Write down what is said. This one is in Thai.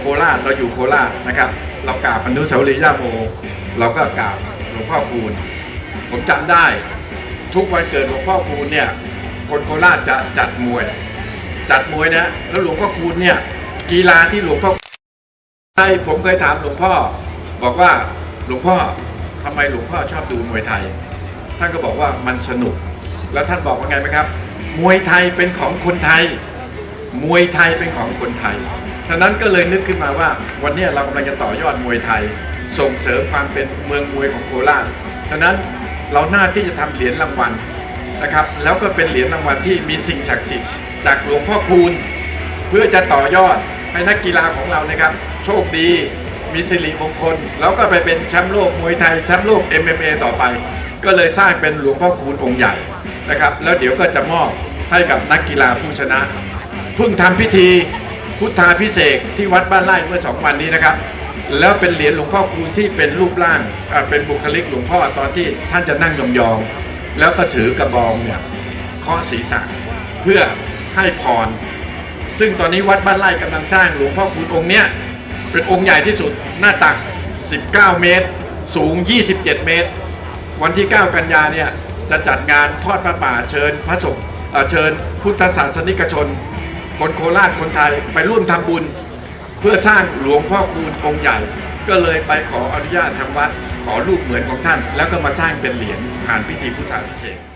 โคราชเราอยู่โคราชนะครับ เรากราบอนุสาวรีย์ย่าโม เราก็กราบหลวงพ่อคูณผมจำได้ ทุกวันเกิดหลวงพ่อคูณเนี่ยคนโคราชจะจัดมวย จัดมวยนะแล้วหลวงพ่อคูณเนี่ยกีฬาที่หลวงพ่อใช่ผมเคยถามหลวงพ่อ บอกว่าหลวงพ่อทำไมหลวงพ่อชอบดูมวยไทย ท่านก็บอกว่ามันสนุก แล้วท่านบอกว่าไงไหมครับ มวยไทยเป็นของคนไทย มวยไทยเป็นของคนไทย ฉะนั้นก็เลยนึกขึ้นมาว่า วันนี้เรากำลังจะต่อยอดมวยไทย ส่งเสริมความเป็นเมืองมวยของโคราช ฉะนั้นเราหน้าที่จะทำเหรียญรางวัลนะครับ แล้วก็เป็นเหรียญรางวัลที่มีสิ่งศักดิ์สิทธิ์จากหลวงพ่อคูณ เพื่อจะต่อยอดให้นักกีฬาของเรานะครับ โชคดีมีสิริมงคล แล้วก็ไปเป็นแชมป์โลกมวยไทยแชมป์โลก MMA ต่อไป ก็เลยสร้างเป็นหลวงพ่อคูณองค์ใหญ่นะครับ แล้วเดี๋ยวก็จะมอบให้กับนักกีฬาผู้ชนะ เพิ่งทำพิธีพุทธาพิเศษที่วัดบ้านไร่เมื่อสองวันนี้นะครับ แล้วเป็นเหรียญหลวงพ่อคูณที่เป็นรูปร่างเป็นบุคลิกหลวงพ่อตอนที่ท่านจะนั่งยองๆแล้วก็ถือกระบองเนี่ยเคาะศีรษะเพื่อให้พร ซึ่งตอนนี้วัดบ้านไร่กำลังสร้างหลวงพ่อคูณองค์เนี้ยเป็นองค์ใหญ่ที่สุดหน้าตัก 19 เมตร สูง 27 เมตร วันที่ 9 กันยาเนี่ยจะจัดงานทอดพระป่าเชิญพระสงฆ์เอ่อเชิญพุทธศาสนิกชน คนโคราชคนไทยไปร่วมทำบุญ เพื่อสร้างหลวงพ่อคูณองค์ใหญ่ ก็เลยไปขออนุญาตทางวัด ขอรูปเหมือนของท่าน แล้วก็มาสร้างเป็นเหรียญผ่านพิธีพุทธาภิเศษก